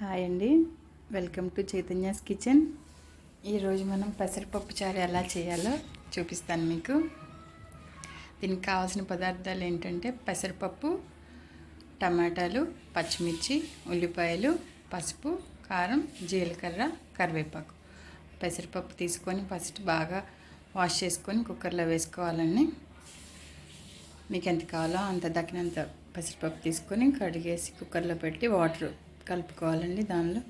Hi అండి. Welcome to Chaitanya's kitchen ఈరోజు మనం పెసరపప్పు చారు ఎలా చేయాలో చూపిస్తాను మీకు. దీనికి కావాల్సిన పదార్థాలు ఏంటంటే పెసరపప్పు టమాటాలు పచ్చిమిర్చి ఉల్లిపాయలు పసుపు కారం జీలకర్ర కరివేపాకు. పెసరపప్పు తీసుకొని ఫస్ట్ బాగా వాష్ చేసుకొని కుక్కర్లో వేసుకోవాలండి. మీకు ఎంత కావాలో అంత దక్కినంత పెసరపప్పు తీసుకొని కడిగేసి కుక్కర్లో పెట్టి వాటర్ కలుపుకోవాలండి దానిలో.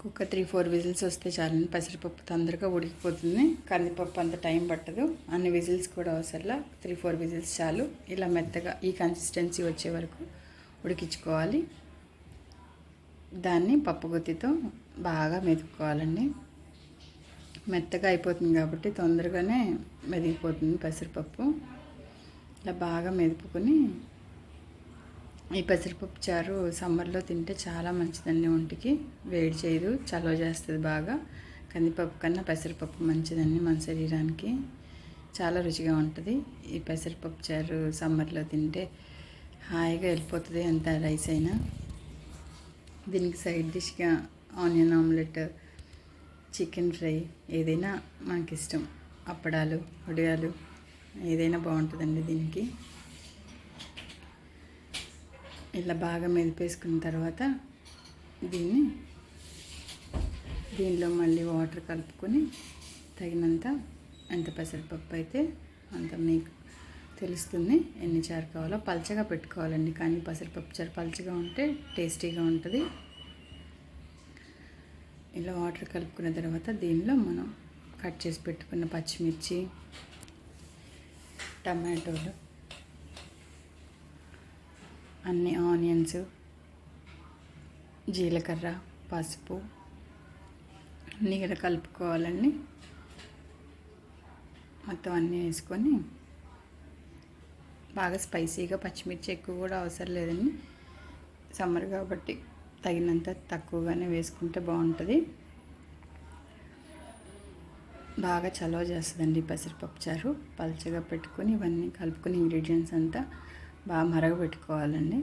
కుక్క త్రీ ఫోర్ విజిల్స్ వస్తే చాలండి పెసరపప్పు తొందరగా ఉడికిపోతుంది. కందిపప్పు అంత టైం పట్టదు. అన్ని విజిల్స్ కూడా అవసరంలా త్రీ ఫోర్ విజిల్స్ చాలు. ఇలా మెత్తగా ఈ కన్సిస్టెన్సీ వచ్చే వరకు ఉడికించుకోవాలి. దాన్ని పప్పుగుత్తితో బాగా మెదుపుకోవాలండి. మెత్తగా అయిపోతుంది కాబట్టి తొందరగానే మెదిగిపోతుంది పెసరపప్పు. ఇలా బాగా మెదుపుకొని ఈ పెసరపప్పు చారు సమ్మర్లో తింటే చాలా మంచిదండి ఒంటికి. వేడి చేయదు చలవ చేస్తుంది బాగా. కందిపప్పు కన్నా పెసరపప్పు మంచిదండి మన శరీరానికి. చాలా రుచిగా ఉంటుంది. ఈ పెసరపప్పు చారు సమ్మర్లో తింటే హాయిగా వెళ్ళిపోతుంది ఎంత రైస్ అయినా. దీనికి సైడ్ డిష్గా ఆనియన్ ఆమ్లెట్ చికెన్ ఫ్రై ఏదైనా మనకిష్టం. అప్పడాలు వడియాలు ఏదైనా బాగుంటుందండి దీనికి. ఇలా బాగా మెదిపేసుకున్న తర్వాత దీన్ని దీనిలో మళ్ళీ వాటర్ కలుపుకొని తగినంత ఎంత పెసరపప్పు అయితే అంత మీకు తెలుస్తుంది ఎన్ని చారు కావాలో పల్చగా పెట్టుకోవాలండి కానీ పెసరపప్పు చారు పలచగా ఉంటే టేస్టీగా ఉంటుంది. ఇలా వాటర్ కలుపుకున్న తర్వాత దీనిలో మనం కట్ చేసి పెట్టుకున్న పచ్చిమిర్చి టమాటోలు అన్ని ఆనియన్స్ జీలకర్ర పసుపు అన్నీ కూడా కలుపుకోవాలండి. మొత్తం అన్నీ వేసుకొని బాగా స్పైసీగా పచ్చిమిర్చి ఎక్కువ కూడా అవసరం లేదండి. సమ్మర్ కాబట్టి తగినంత తక్కువగానే వేసుకుంటే బాగుంటుంది. బాగా చలవ చేస్తుందండి పెసరపప్పు చారు. పల్చగా పెట్టుకొని ఇవన్నీ కలుపుకుని ఇంగ్రీడియంట్స్ అంతా బాగా మరగబెట్టుకోవాలండి.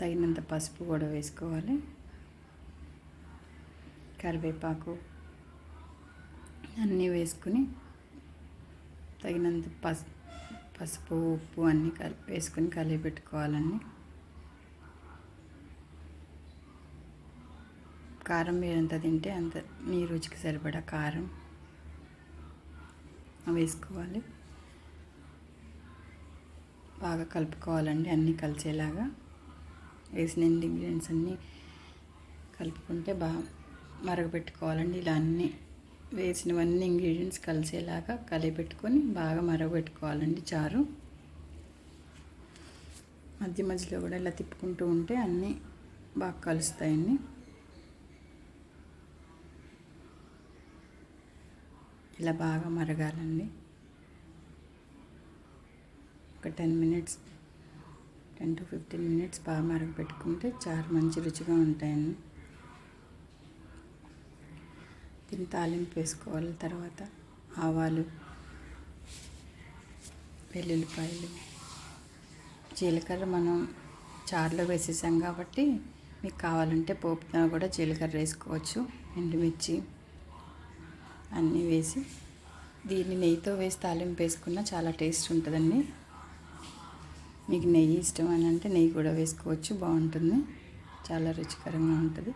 తగినంత పసుపు కూడా వేసుకోవాలి. కరివేపాకు అన్నీ వేసుకుని తగినంత పసు పసుపు ఉప్పు అన్నీ కలిపి వేసుకొని కలిపి పెట్టుకోవాలండి కారం మీరు ఎంత తింటే అంత మీ రుచికి సరిపడా కారం వేసుకోవాలి. బాగా కలుపుకోవాలండి అన్నీ కలిసేలాగా. వేసిన ఇంగ్రీడియంట్స్ అన్నీ కలుపుకుంటే బాగా మరగపెట్టుకోవాలండి. ఇలా అన్నీ వేసినవన్నీ ఇంగ్రీడియంట్స్ కలిసేలాగా కలిపెట్టుకొని బాగా మరగపెట్టుకోవాలండి చారు. మధ్య మధ్యలో కూడా ఇలా తిప్పుకుంటూ ఉంటే అన్నీ బాగా కలుస్తాయండి. ఇలా బాగా మరగాలండి. ఒక ten minutes ten to fifteen minutes బాగా మరగపెట్టుకుంటే చారు మంచి రుచిగా ఉంటాయండి దీన్ని తాలింపు వేసుకోవాలి తర్వాత ఆవాలు వెల్లుల్లిపాయలు జీలకర్ర మనం చారులో వేసేసాం కాబట్టి మీకు కావాలంటే పోపుతో కూడా జీలకర్ర వేసుకోవచ్చు ఎండుమిర్చి అన్నీ వేసి. దీన్ని నెయ్యితో వేసి తాలింపు వేసుకున్న చాలా టేస్ట్ ఉంటుందండి. మీకు నెయ్యి ఇష్టం అని అంటే నెయ్యి కూడా వేసుకోవచ్చు బాగుంటుంది. చాలా రుచికరంగా ఉంటుంది.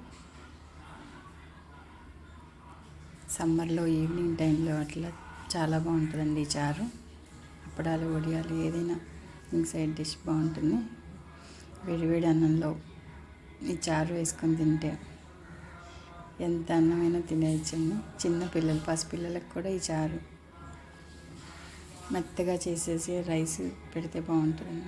సమ్మర్లో ఈవినింగ్ టైంలో అట్లా చాలా బాగుంటుందండి ఈ చారు. అప్పడాలు వడియాలు ఏదైనా ఇంక సైడ్ డిష్ బాగుంటుంది. వేడివేడి అన్నంలో ఈ చారు వేసుకొని తింటే ఎంత అన్నమైనా తినేయచ్చండి చిన్న పిల్లలు పసిపిల్లలకు కూడా ఈ చారు మెత్తగా చేసేసి రైస్ పెడితే బాగుంటుంది.